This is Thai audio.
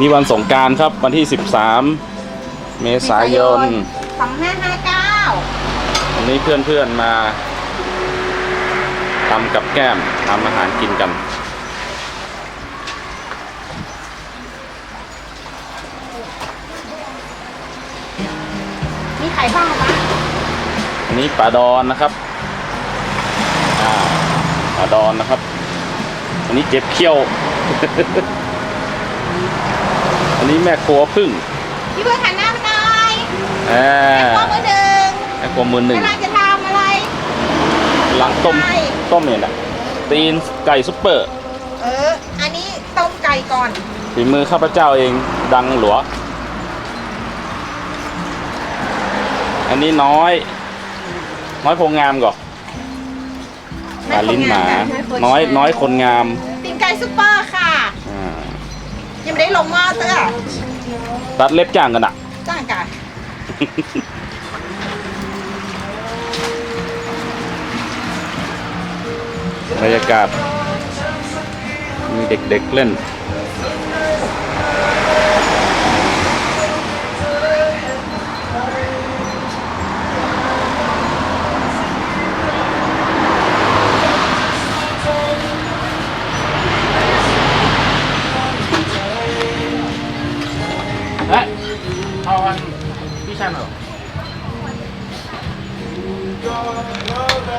นี่วันสงกรารครับวันที่ 13 เมษายน สองห้าห้าเก้าวันนี้เพื่อนๆมาทำกับแก้มทำอาหารกินกัน มีไข่บ้างปะอันนี้ปลาดอนนะครับอ่าปลาดอนนะครับ อันนี้เจ็บเขี้ยวอั นนี้แม่ครัวพึ่งพี่เพื่อนหันหน้ามาหน่อยอ่าข้อมือหนึ่งแม่ครัวมือหนึ่งกำลังจะทำอะไรหลังต้มไก่ต้มเนี่ยนะตีนไก่ซุปเปอร์ เออ อันนี้ต้มไก่ก่อนฝีมือข้าพเจ้าเองดังหลัวอันนี้น้อย น้อยโพงามก่อนปลาลิ้นหมา น้อยน้อยคนงามตีนไก่ซุปเปอร์ค่ะอ่า ยังไม่ได้ลงหม้อเตื้อตัดเล็บจ้างกันอะ จ้างกันบรรยากาศมีเด็กๆเล่น kawan pisan lo.